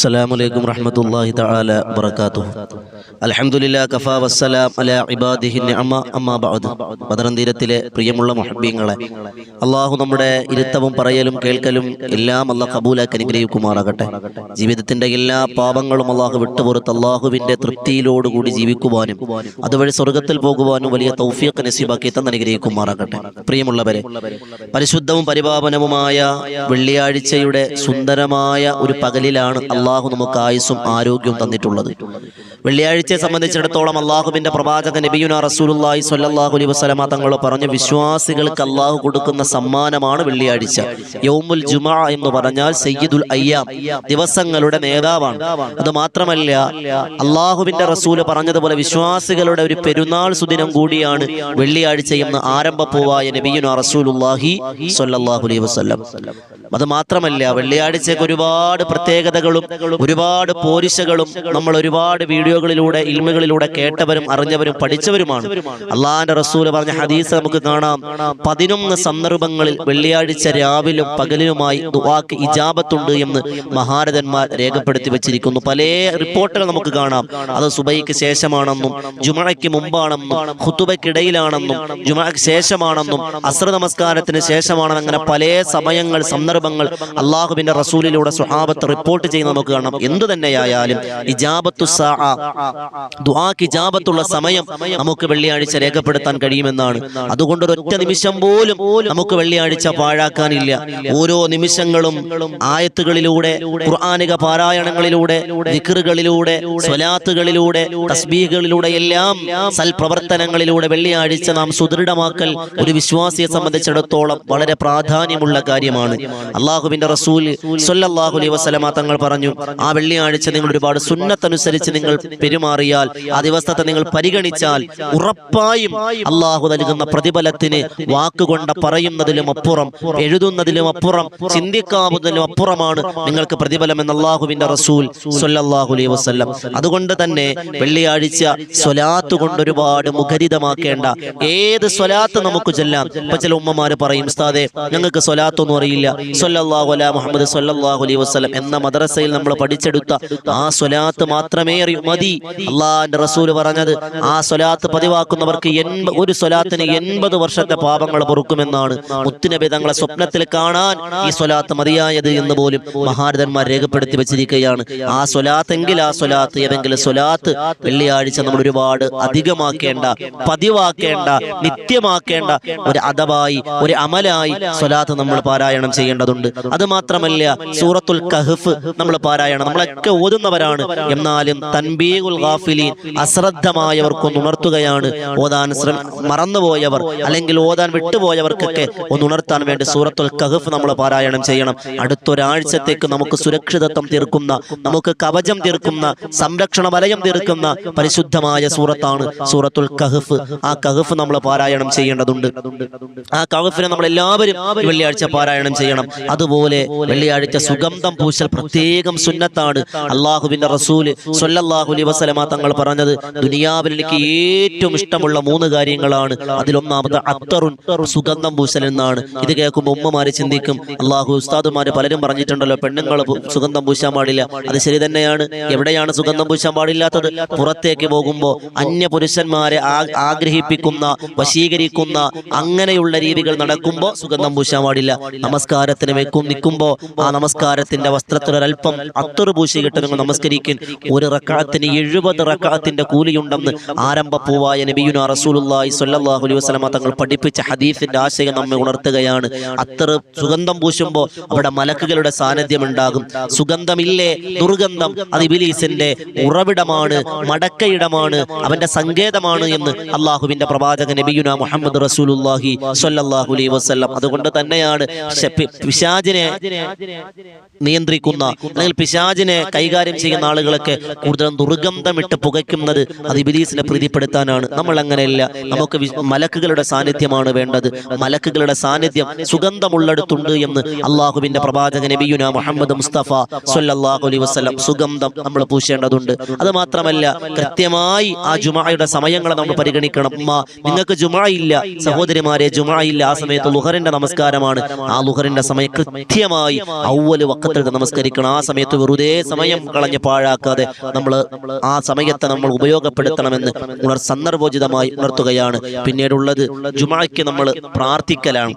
السلام عليكم ورحمة الله تعالى وبركاته الحمد لله كفى والسلام على عباده النعمة أما بعد ബദറൻ തീരത്തിലെ പ്രിയമുള്ള മുഹബ്ബീങ്ങളെ അള്ളാഹു നമ്മുടെ ഇരുത്തവും പറയലും കേൾക്കലും എല്ലാം അള്ളാഹ് കബൂലാക്കി അനുഗ്രഹിക്കുമാറാകട്ടെ ജീവിതത്തിന്റെ എല്ലാ പാപങ്ങളും അള്ളാഹു വിട്ടുപുറത്ത് അള്ളാഹുവിന്റെ തൃപ്തിയിലോടുകൂടി ജീവിക്കുവാനും അതുവഴി സ്വർഗത്തിൽ പോകുവാനും വലിയ തൗഫീഖ് നസീബാക്കി തന്നെ അനുഗ്രഹിക്കുമാറാകട്ടെ പ്രിയമുള്ളവരെ പരിശുദ്ധവും പരിപാവനവുമായ വെള്ളിയാഴ്ചയുടെ സുന്ദരമായ ഒരു പകലിലാണ് അള്ളാഹു നമുക്ക് ആയുസ്സും ആരോഗ്യവും തന്നിട്ടുള്ളത്. വെള്ളിയാഴ്ചയെ സംബന്ധിച്ചിടത്തോളം അള്ളാഹുബിന്റെ പ്രവാചക നബിയുന റസൂലുള്ളാഹി സ്വല്ലല്ലാഹു അലൈഹി വസല്ലമ തങ്ങൾ പറഞ്ഞു വിശ്വാസികൾക്ക് അള്ളാഹു കൊടുക്കുന്ന സമ്മാനമാണ് വെള്ളിയാഴ്ച. യൗമുൽ ജുമാ എന്ന് പറഞ്ഞാൽ സയ്യിദുൽ അയ്യാം ദിവസങ്ങളുടെ നേതാവാണ്. അത് മാത്രമല്ല അള്ളാഹുബിന്റെ റസൂൽ പറഞ്ഞതുപോലെ വിശ്വാസികളുടെ ഒരു പെരുന്നാൾ സുദിനം കൂടിയാണ് വെള്ളിയാഴ്ച എന്ന് ആരംഭപ്പൂവായ നബിയുന റസൂലുല്ലാഹി അലൈഹി വസല്ലം. അത് മാത്രമല്ല വെള്ളിയാഴ്ചക്ക് ഒരുപാട് പ്രത്യേകതകളും ഒരുപാട് പോരിശകളും നമ്മൾ ഒരുപാട് വീഡിയോകളിലൂടെ ഇൽമുകളിലൂടെ കേട്ടവരും അറിഞ്ഞവരും പഠിച്ചവരുമാണ്. അള്ളാഹാന്റെ റസൂൽ പറഞ്ഞ ഹദീസ് നമുക്ക് കാണാം. പതിനൊന്ന് സന്ദർഭങ്ങളിൽ വെള്ളിയാഴ്ച രാവിലും പകലിലുമായി ദുവാക്ക് ഇജാബത്തുണ്ട് എന്ന് മഹാരഥന്മാർ രേഖപ്പെടുത്തി വെച്ചിരിക്കുന്നു. പല റിപ്പോർട്ടുകൾ നമുക്ക് കാണാം. അത് സുബൈക്ക് ശേഷമാണെന്നും ജുമഴയ്ക്ക് മുമ്പാണെന്നും ഹുത്തുബയ്ക്കിടയിലാണെന്നും ജുമഴയ്ക്ക് ശേഷമാണെന്നും അസ്ര നമസ്കാരത്തിന് ശേഷമാണെന്ന് അങ്ങനെ പല സമയങ്ങൾ സന്ദർഭങ്ങൾ അള്ളാഹുബിന്റെ റസൂലിലൂടെ സുഹാബത്ത് റിപ്പോർട്ട് ചെയ്യുന്ന നമുക്ക് കാണാം. എന്തു തന്നെയായാലും ഇജാബത്തു സാഅ, ദുആക്ക് ഇജാബത്തുള്ള സമയം നമുക്ക് വെള്ളിയാഴ്ച രേഖപ്പെടുത്താൻ കഴിയുമെന്നാണ്. അതുകൊണ്ട് ഒരൊറ്റ നിമിഷം പോലും നമുക്ക് വെള്ളിയാഴ്ച പാഴാക്കാനില്ല. ഓരോ നിമിഷങ്ങളും ആയത്തുകളിലൂടെ ഖുർആാനിക പാരായണങ്ങളിലൂടെ ദിക്റുകളിലൂടെ സ്വലാത്തുകളിലൂടെ തസ്ബീഹുകളിലൂടെ എല്ലാം സൽപ്രവർത്തനങ്ങളിലൂടെ വെള്ളിയാഴ്ച നാം സുദൃഢമാക്കൽ ഒരു വിശ്വാസിയെ സംബന്ധിച്ചിടത്തോളം വളരെ പ്രാധാന്യമുള്ള കാര്യമാണ്. അള്ളാഹുവിന്റെ റസൂൽ സല്ലല്ലാഹു അലൈഹി വസല്ലമ തങ്ങൾ പറഞ്ഞു ആ വെള്ളിയാഴ്ച നിങ്ങൾ ഒരുപാട് സുന്നത്തനുസരിച്ച് നിങ്ങൾ പെരുമാറിയാൽ ആ ദിവസത്തെ നിങ്ങൾ പരിഗണിച്ചാൽ ഉറപ്പായും അള്ളാഹു നൽകുന്ന പ്രതിഫലത്തിന് വാക്കുകൊണ്ട് പറയുന്നതിലും അപ്പുറം എഴുതുന്നതിലും അപ്പുറം ചിന്തിക്കാവുന്നതിലും അപ്പുറമാണ് നിങ്ങൾക്ക് പ്രതിഫലം എന്ന അള്ളാഹുവിന്റെ റസൂൽ അലൈഹി വസല്ലം. അതുകൊണ്ട് തന്നെ വെള്ളിയാഴ്ച സ്വലാത്ത് കൊണ്ട് ഒരുപാട് മുഖരിതമാക്കേണ്ട ഏത് സ്വലാത്ത് നമുക്ക് ചെല്ലാം. ഇപ്പൊ ചില ഉമ്മമാര് പറയും ഉസ്താദെ ഞങ്ങൾക്ക് സ്വലാത്തൊന്നും അറിയില്ല. സൊല്ലാഹു അലാ മുഹമ്മദ് സല്ലല്ലാഹു അലൈഹി വസല്ലം എന്ന മദ്രസയിൽ നമ്മൾ പഠിച്ചെടുത്ത ആ സ്വലാത്ത് മാത്രമേ അറിയൂ. മതി. അള്ളാഹിന്റെ റസൂൽ പറഞ്ഞത് ആ സ്വലാത്ത് പതിവാക്കുന്നവർക്ക് ഒരു സ്വലാത്തിന് എൺപത് വർഷത്തെ പാപങ്ങൾ പൊറുക്കുമെന്നാണ്. മുത്തുനബി തങ്ങളെ സ്വപ്നത്തിൽ കാണാൻ ഈ സ്വലാത്ത് മതിയായത് എന്ന് പോലും മഹാരഥന്മാർ രേഖപ്പെടുത്തി വെച്ചിരിക്കുകയാണ്. ആ സ്വലാത്തെങ്കിൽ ആ സ്വലാത്ത് ഏതെങ്കിലും സ്വലാത്ത് വെള്ളിയാഴ്ച നമ്മൾ ഒരുപാട് അധികമാക്കേണ്ട പതിവാക്കേണ്ട നിത്യമാക്കേണ്ട ഒരു അഥവായി ഒരു അമലായി സ്വലാത്ത് നമ്മൾ പാരായണം ചെയ്യേണ്ടതുണ്ട്. അത് മാത്രമല്ല സൂറത്തുൽ കഹഫ് നമ്മൾ പാരായണം. നമ്മളൊക്കെ ഓതുന്നവരാണ്. എന്നാലും അശ്രദ്ധമായവർക്കൊന്ന് ഉണർത്തുകയാണ്. ഓതാൻ മറന്നുപോയവർ അല്ലെങ്കിൽ ഓതാൻ വിട്ടുപോയവർക്കൊക്കെ ഒന്ന് ഉണർത്താൻ വേണ്ടി സൂറത്തുൽ കഹഫ് നമ്മൾ പാരായണം ചെയ്യണം. അടുത്തൊരാഴ്ചത്തേക്ക് നമുക്ക് സുരക്ഷിതത്വം തീർക്കുന്ന നമുക്ക് കവചം തീർക്കുന്ന സംരക്ഷണ വലയം തീർക്കുന്ന പരിശുദ്ധമായ സൂറത്താണ് സൂറത്തുൽ കഹഫ്. ആ കഹഫ് നമ്മൾ പാരായണം ചെയ്യേണ്ടതുണ്ട്. ആ കഹഫിനെ നമ്മൾ എല്ലാവരും വെള്ളിയാഴ്ച പാരായണം ചെയ്യണം. അതുപോലെ വെള്ളിയാഴ്ച സുഗന്ധം പൂശൽ പ്രത്യേകം സുന്നത്താണ്. അള്ളാഹുവിന്റെ റസൂൽ സല്ലല്ലാഹു അലൈഹി വസല്ലമ തങ്ങൾ പറഞ്ഞത് ദുനിയാവിൽ എനിക്ക് ഏറ്റവും ഇഷ്ടമുള്ള മൂന്ന് കാര്യങ്ങളാണ്. അതിലൊന്നാമത് അത്തറുൻ സുഗന്ധം പൂശൽ എന്നാണ്. ഇത് കേൾക്കുമ്പോൾ ഉമ്മമാര് ചിന്തിക്കും അള്ളാഹു ഉസ്താദുമാര് പലരും പറഞ്ഞിട്ടുണ്ടല്ലോ പെണ്ണുങ്ങൾ സുഗന്ധം പൂശാൻ പാടില്ല. അത് ശരി തന്നെയാണ്. എവിടെയാണ് സുഗന്ധം പൂശാൻ പാടില്ലാത്തത്? പുറത്തേക്ക് പോകുമ്പോൾ അന്യ പുരുഷന്മാരെ ആഗ്രഹിപ്പിക്കുന്ന വശീകരിക്കുന്ന അങ്ങനെയുള്ള രീതികൾ നടക്കുമ്പോൾ സുഗന്ധം പൂശാൻ പാടില്ല. നമസ്കാരത്തിന് വെക്കും നിൽക്കുമ്പോൾ ആ നമസ്കാരത്തിന്റെ വസ്ത്രത്തിൽ വസ്ത്രത്തിലൊരൽപ്പം അത്തറ് പൂശി കിട്ടുന്ന നമസ്കരിക്കും. ഒരു റക്കാത്തിന് എഴുപത് റക്കാത്തിന്റെ കൂലിയുണ്ടെന്ന് ആരംഭ പൂവായ നബിയുന റസൂലുള്ളാഹി സ്വല്ലല്ലാഹു അലൈഹി വസ്ലമ തങ്ങൾ പഠിപ്പിച്ച ഹദീഫിന്റെ ആശയം നമ്മെ ഉണർത്തുകയാണ്. അത്ര സുഗന്ധം പൂശുമ്പോൾ അവിടെ മലക്കുകളുടെ സാന്നിധ്യം ഉണ്ടാകും സുഗന്ധമില്ലേ? ദുർഗന്ധം. അത് ഇബിലീസിന്റെ ഉറവിടമാണ് മടക്കയിടമാണ് അവന്റെ സങ്കേതമാണ് എന്ന് അള്ളാഹുവിന്റെ പ്രവാചക നബിയുന മുഹമ്മദ് റസൂലുല്ലാഹി സ്വല്ലല്ലാഹു അലൈഹി വസല്ലം അതുകൊണ്ട് തന്നെയാണ് പിശാജിനെ നിയന്ത്രിക്കുന്ന അല്ലെങ്കിൽ പിശാജിനെ കൈകാര്യം ചെയ്യുന്ന ആളുകളൊക്കെ കൂടുതലും ദുർഗന്ധമിട്ട് പുകയ്ക്കുന്നത് അത് ഇബിലീസിനെ പ്രീതിപ്പെടുത്താനാണ്. നമ്മൾ അങ്ങനെയല്ല നമുക്ക് മലക്കുകളുടെ സാന്നിധ്യമാണ് വേണ്ടത്. മലക്കുകളുടെ സാന്നിധ്യം സുഗന്ധമുള്ളിടത്തുണ്ട് എന്ന് അള്ളാഹുവിന്റെ പ്രവാചക നബിയുന മുഹമ്മദ് മുസ്തഫ സല്ലല്ലാഹു അലൈഹി വസല്ലം സുഗന്ധം നമ്മൾ പൂശേണ്ടതുണ്ട്. അത് മാത്രമല്ല കൃത്യമായി ആ ജുമായുടെ സമയങ്ങളെ നമ്മൾ പരിഗണിക്കണം. അമ്മ നിങ്ങൾക്ക് ജുമാ ഇല്ല. സഹോദരിമാരെ ജുമാ ഇല്ല. ആ സമയത്ത് ലുഹറിന്റെ നമസ്കാരമാണ്. ആ ലുഹറിന്റെ സമയം കൃത്യമായി ഔവൽ വക്കത്തിൽ നമസ്കരിക്കണം. ആ സമയത്ത് വെറുതെ സമയം കളഞ്ഞ് പാഴാക്കാതെ നമ്മൾ ആ സമയത്തെ നമ്മൾ ഉപയോഗപ്പെടുത്തണമെന്ന് ഉണർ സന്ദർഭോചിതമായി ഉണർത്തുകയാണ്. പിന്നീടുള്ളത് ജുമാക്ക് നമ്മൾ പ്രാർത്ഥിക്കലാണ്.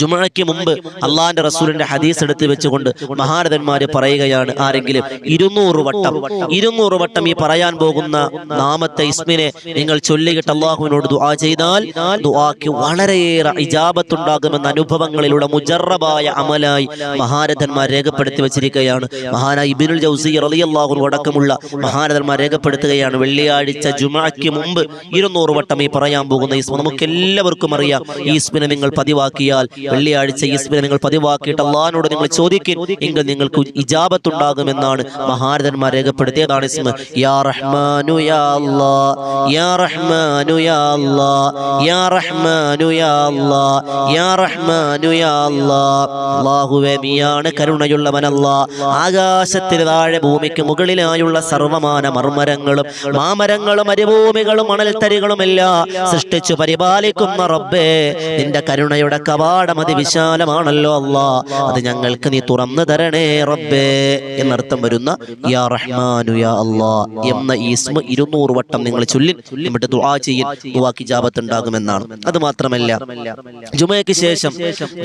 ജുമാക്ക് മുമ്പ് അള്ളാഹിന്റെ റസൂലിന്റെ ഹദീസ് എടുത്ത് വെച്ചുകൊണ്ട് മഹാരഥന്മാര് പറയുകയാണ് ആരെങ്കിലും ഇരുന്നൂറ് വട്ടം ഇരുന്നൂറ് വട്ടം ഈ പറയാൻ പോകുന്ന നാമത്തെ ഇസ്മിനെ നിങ്ങൾ ചൊല്ലിയിട്ട് അള്ളാഹുവിനോട് ദുആ ചെയ്താൽ ദുആക്ക് വളരെയേറെ ഇജാബത്തുണ്ടാകുമെന്ന അനുഭവങ്ങളിലൂടെ മുജറബായ അമലായി മഹാരഥന്മാർ രേഖപ്പെടുത്തി വെച്ചിരിക്കുകയാണ്. മഹാനായി ഇബിനുൽ ജൗസി റളിയല്ലാഹു അടക്കമുള്ള മഹാരഥന്മാർ രേഖപ്പെടുത്തുകയാണ്. വെള്ളിയാഴ്ച ജുമാക്ക് മുമ്പ് ഇരുന്നൂറ് വട്ടം ഈ പറയാൻ പോകുന്ന ഈസ്മ നമുക്ക് എല്ലാവർക്കും അറിയാം. ഈസ്മിനെ നിങ്ങൾ പതിവാക്കിയാൽ വെള്ളിയാഴ്ച ഈസ്മിനെ നിങ്ങൾ പതിവാക്കിയിട്ട് അള്ളഹാനോട് നിങ്ങൾ ചോദിക്കും എങ്കിൽ നിങ്ങൾക്ക് ഇജാബത്തുണ്ടാകുമെന്നാണ് മഹാരഥന്മാർ രേഖപ്പെടുത്തിയതാണ് ഇസ്മ യാ റഹ്മാനു യാ യാ റഹ്മാനു യാ യാ റഹ്മാനു യാ യാ റഹ്മാനു യാ അല്ലാ. അല്ലാഹുവേ ആകാശത്തിന് താഴെ ഭൂമിക്ക് മുകളിലായുള്ള സർവമാന മർമരങ്ങളും മാമരങ്ങളും മരുഭൂമികളും മണൽത്തരികളും എല്ലാം സൃഷ്ടിച്ചു പരിപാലിക്കുന്ന റബ്ബേ നിന്റെ കരുണയുടെ കവാടം അതിവിശാലമാണല്ലോ അല്ല. അത് ഞങ്ങൾക്ക് നീ തുറന്നു തരണേ റബ്ബേ എന്നർത്ഥം വരുന്ന യാ റഹ്മാനു യാ അല്ലാ എന്ന ഈസ്മ ഇരുന്നൂറ് വട്ടം നിങ്ങൾ ചൊല്ലി എന്നിട്ട് ദുആ ചെയ്യൽ ദുആക്ക് ജാപത്തുണ്ടാകുമെന്നാണ് അത് മാത്രമല്ല ജുമയ്ക്ക് ശേഷം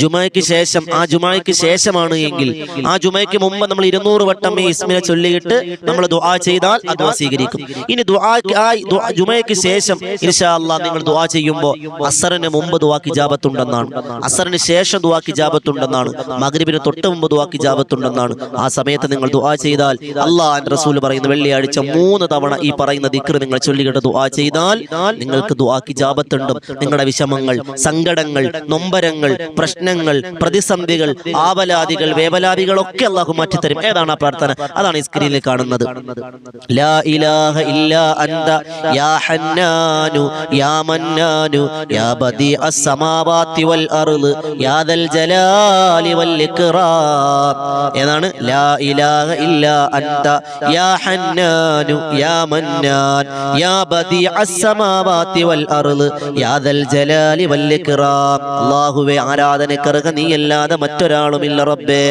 ജുമയ്ക്ക് ശേഷം ആ ജുമയ്ക്ക് ശേഷമാണ് എങ്കിൽ ആ ജുമയ്ക്ക് മുമ്പ് നമ്മൾ ഇരുന്നൂറ് വട്ടം ഈ ഇസ്മിനെ ചൊല്ലിയിട്ട് നമ്മൾ ദുആ ചെയ്താൽ അത് സ്വീകരിക്കും. ഇനി ജുമയ്ക്ക് ശേഷം ഇൻഷാ അല്ലാ നിങ്ങൾ ദുവാ ചെയ്യുമ്പോൾ അസറിന് മുമ്പ് ദുവാക്ക് ജാപത്തുണ്ടെന്നാണ് അസറിന് ശേഷം ദുവാക്ക് ജാപത്തുണ്ടെന്നാണ് മകരിബിന് തൊട്ട് മുമ്പ് ദുവാക്ക് ജാപത്തുണ്ടെന്നാണ് ആ സമയത്ത് നിങ്ങൾ ദുവാ ചെയ്താൽ അള്ളാഹ് റസൂൽ പറയുന്ന വെള്ളിയാഴ്ച മൂന്ന് തവണ ഈ പറയുന്ന ദിക്ർ നിങ്ങൾ ചൊല്ലിയിട്ട് ദുവാ ചെയ്താൽ നിങ്ങൾക്ക് ദുവാക്ക് ജാപത്തുണ്ടും നിങ്ങളുടെ വിഷമങ്ങൾ സങ്കടങ്ങൾ നൊമ്പരങ്ങൾ പ്രശ്നങ്ങൾ പ്രതിസന്ധികൾ ആവലാതികൾ വേവലാതികളൊക്കെ അള്ളാഹു മാറ്റിത്തരും. ഏതാണ് ആ പ്രാർത്ഥന? അതാണ് ഈ സ്ക്രീനിൽ കാണുന്നത് ഏതാണ്? ലാ ഇലാഹ ഇല്ല യാ ഹന്നാനു യാ യാ വൽ അർൾ യാ ദൽ ജലാലി വൽ അല്ലാഹുവേ ആരാധനക്കർഹ നീയല്ലാതെ മറ്റൊരാളുമില്ല റബ്ബേ.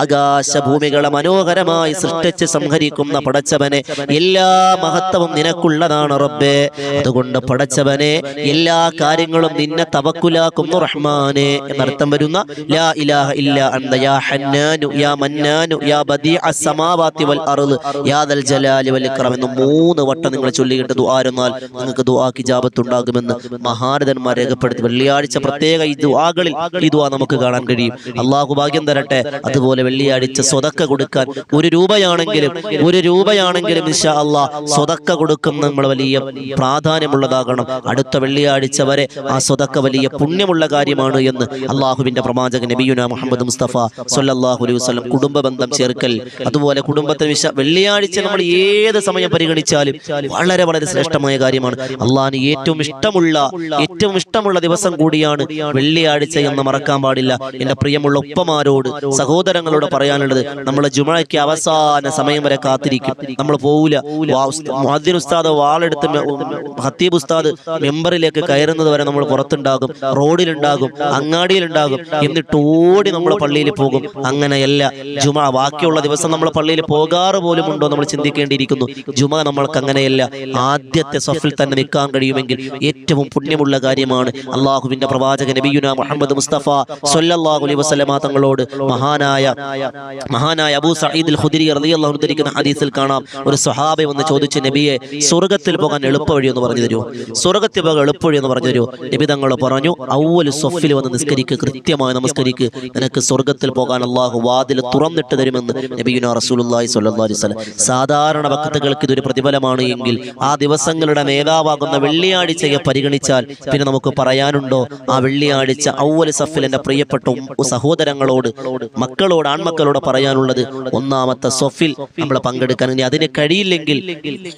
ആകാശഭൂമികളെ മനോഹരമായി സൃഷ്ടിച്ച് സംഹരിക്കുന്ന പടച്ചവനെ എല്ലാ മഹത്വവും നിനക്കുള്ളതാണ് റബ്ബേ. അതുകൊണ്ട് പടച്ചവനെ എല്ലാ കാര്യങ്ങളും നിന്നെ തവക്കുലാക്കുന്നു റഹ്മാനെ എന്നർത്ഥം വരുന്ന ലാ ഇലാഹ ഇല്ല അന്ത യാ ഹന്നാനു യാ മന്നാനു യാ ബദീഅ സമാവാതി വൽ അർൾ യാ ദൽ ജലാലി വൽ ഇക്റാം എന്ന് മൂന്ന് വട്ടം നിങ്ങൾ ചൊല്ലിയിട്ട് ദുആരുന്നാൽ നിങ്ങൾക്ക് ദുആക്ക് ഇജാബത്ത് ഉണ്ടാകുമെന്ന് മഹാരഥന്മാർ രേഖപ്പെടുത്തി. വെള്ളിയാഴ്ച പ്രത്യേക ഈ ദുആകളിൽ ഈ ദുആ നമുക്ക് കാണാൻ കഴിയും. അള്ളാഹു ഭാഗ്യം തരട്ടെ. അതുപോലെ വെള്ളിയാഴ്ച സ്വതക്ക കൊടുക്കാൻ ഒരു രൂപയാണെങ്കിലും ഒരു രൂപയാണെങ്കിലും ഇൻഷാ അള്ളാഹ് സ്വതക്ക കൊടുക്കുന്ന നമ്മൾ വലിയ പ്രാധാന്യമുള്ളതാകണം. അടുത്ത വെള്ളിയാഴ്ച വരെ ആ സ്വതക്ക വലിയ പുണ്യമുള്ള കാര്യമാണ് എന്ന് അള്ളാഹുവിന്റെ പ്രവാചകൻ നബിയുന മുഹമ്മദ് മുസ്തഫ സല്ലല്ലാഹു അലൈഹി വസല്ലം കുടുംബ ബന്ധം ചേർക്കൽ. അതുപോലെ കുടുംബത്തിന് വിശ വെള്ളിയാഴ്ച നമ്മൾ ഏത് സമയം പരിഗണിച്ചാലും വളരെ വളരെ ശ്രേഷ്ഠമായ കാര്യമാണ്. അള്ളാഹിന് ഏറ്റവും ഇഷ്ടമുള്ള ഏറ്റവും ഇഷ്ടമുള്ള ദിവസം കൂടിയാണ് വെള്ളിയാഴ്ച എന്ന് മറക്കാൻ പാടില്ല. എന്റെ പ്രിയമുള്ള ഉപ്പമാരോട് സഹോദരങ്ങളോട് പറയാനുള്ളത് നമ്മൾ ജുമഴയ്ക്ക് അവസാന സമയം വരെ കാത്തിരിക്കും നമ്മൾ പോവില്ല മുഅദ്ദിൻ ഉസ്താദ് വാളെടുത്ത് ഹത്തീബ് ഉസ്താദ് മെമ്പറിലേക്ക് കയറുന്നത് വരെ നമ്മൾ പുറത്തുണ്ടാകും. റോഡിലുണ്ടാകും അങ്ങാടിയിലുണ്ടാകും. എന്നിട്ട് ഓടി നമ്മൾ പള്ളിയിൽ പോകും. അങ്ങനെയല്ല. ജുമ ബാക്കിയുള്ള ദിവസം നമ്മൾ പള്ളിയിൽ പോകാറ് പോലും ഉണ്ടോ നമ്മൾ ചിന്തിക്കേണ്ടിയിരിക്കുന്നു. ജുമ നമ്മൾക്ക് അങ്ങനെയല്ല. ആദ്യത്തെ സഫിൽ തന്നെ നിൽക്കാൻ കഴിയുമെങ്കിൽ ഏറ്റവും പുണ്യമുള്ള കാര്യമാണ് അള്ളാഹുവിന്റെ പ്രവാചക നബിയുന മുഹമ്മദ് മുസ്തഫ സൊല്ലാഹു അലൈ വസ്ലമ തങ്ങളോട് മഹാനായ മഹാനായ അബൂ സഹീദ് ഖുദരി റളിയല്ലാഹു അൻഹു ഹദീസിൽ കാണാം. ഒരു സ്വഹാബി വന്ന് ചോദിച്ചു നബിയെ സ്വർഗത്തിൽ പോകാൻ എളുപ്പ എളുപ്പവഴി എന്ന് പറഞ്ഞു തരൂ. സ്വർഗത്തിൽ പോകാൻ എളുപ്പ എളുപ്പവഴി എന്ന് പറഞ്ഞു തരൂ. നബി തങ്ങൾ പറഞ്ഞു ഔവൽ സൊഫിൽ വന്ന് നിസ്കരിക്ക് കൃത്യമായി നമസ്കരിക്ക്. നിനക്ക് സ്വർഗത്തിൽ പോകാൻ അള്ളാഹു വാതിൽ തുറന്നിട്ട് തരുമെന്ന് നബിയുന റസൂലുള്ളാഹി സ്വല്ലി വസല്ലം സാധാരണ ഭക്തകൾക്ക് ഇതൊരു പ്രതിഫലമാണ് എങ്കിൽ ആ ദിവസങ്ങളുടെ നേതാവാകുന്ന വെള്ളിയാഴ്ചയെ പരിഗണിച്ചാൽ പിന്നെ നമുക്ക് പറയാനുണ്ടോ? ആ വെള്ളിയാഴ്ച ഔവൽ സഫിൽ എന്റെ പ്രിയപ്പെട്ട സഹോദരങ്ങളോട് മക്കളോട് ആൺമക്കളോട് പറയാനുള്ളത് ഒന്നാമത്തെ സൊഫിൽ നമ്മൾ പങ്കെടുക്കാൻ. ഇനി അതിന് കഴിയില്ലെങ്കിൽ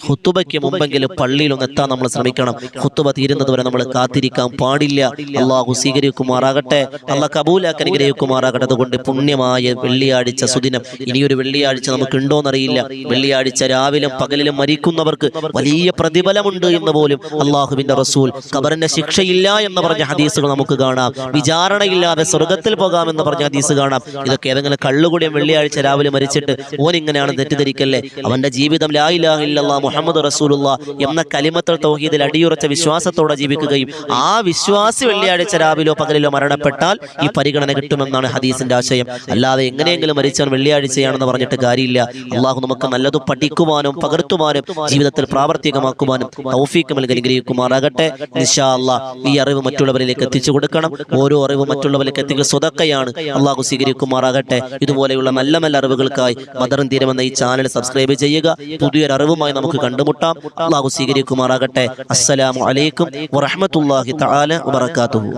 ഹുത്തുബയ്ക്ക് മുമ്പെങ്കിലും പള്ളിയിൽ ഒന്ന് എത്താൻ നമ്മൾ ശ്രമിക്കണം. ഹുത്തുബ തീരുന്നത് വരെ നമ്മൾ കാത്തിരിക്കാൻ പാടില്ല. അള്ളാഹു സ്വീകരിക്കുമാറാകട്ടെ. അള്ളാഹ് കബൂലാക്ക് അനുഗ്രഹിക്കുമാറാകട്ടെ. അതുകൊണ്ട് പുണ്യമായ വെള്ളിയാഴ്ച സുദിനം. ഇനിയൊരു വെള്ളിയാഴ്ച നമുക്ക് ഉണ്ടോന്നറിയില്ല വെള്ളിയാഴ്ച രാവിലും പകലിലും മരിക്കുന്നവർക്ക് വലിയ പ്രതിഫലമുണ്ട് എന്ന് പോലും അള്ളാഹുവിന്റെ റസൂൽ ഖബറിന്റെ ശിക്ഷയില്ല എന്ന് പറഞ്ഞ ഹദീസുകൾ നമുക്ക് കാണാം. വിചാരണയില്ലാതെ സ്വർഗത്തിൽ പോകാമെന്ന് പറഞ്ഞ ഹദീസ് കാണാം. ഇതൊക്കെ ഏതെങ്കിലും കള്ളുകൂടിയും വെള്ളിയാഴ്ച രാവിലെ മരിച്ചിട്ട് ഓൻ ഇങ്ങനെയാണ് തെറ്റിദ്ധരിക്കല്ലേ? അവന്റെ ജീവിതം ലാ ഇലാഹ ഇല്ലല്ലാ മുഹമ്മദ് റസൂലുള്ള എന്ന കലിമത്തൽ തൗഹീദിൽ അടിയുറച്ച വിശ്വാസത്തോടെ ജീവിക്കുകയും ആ വിശ്വാസി വെള്ളിയാഴ്ച രാവിലോ പകലിലോ മരണപ്പെട്ടാൽ ഈ പരിഗണന കിട്ടുമെന്നാണ് ഹദീസിന്റെ ആശയം. അല്ലാതെ എങ്ങനെയെങ്കിലും മരിച്ചാൽ വെള്ളിയാഴ്ചയാണെന്ന് പറഞ്ഞിട്ട് കാര്യമില്ല. അള്ളാഹു നമുക്ക് നല്ലത് പഠിക്കുവാനും പകർത്തുവാനും ജീവിതത്തിൽ പ്രാവർത്തികമാക്കുവാനും തൗഫീഖ് നൽകി അനുഗ്രഹിക്കുമാറാകട്ടെ. നിശാ അള്ളാഹ് ഈ അറിവ് മറ്റുള്ളവരിലേക്ക് എത്തിച്ചു കൊടുക്കണം. ഓരോ അറിവ് മറ്റുള്ളവരിലേക്ക് എത്തിക്കുക സ്വതക്കയാണ്. അള്ളാഹു സ്വീകരിക്കുമാറാകട്ടെ. ഇതുപോലെയുള്ള നല്ല നല്ല അറിവുകൾക്കായി മദറും തീരമെന്ന ഈ ചാനൽ സബ്സ്ക്രൈബ് ചെയ്യുക. പുതിയൊരു അറിവുമായി നമുക്ക് കണ്ടുമുട്ടാം. അള്ളാഹു സ്വീകരിക്കുമാറാകട്ടെ. അസ്സലാമു അലൈക്കും വറഹ്മത്തുള്ളാഹി തആല വബറകാതുഹു.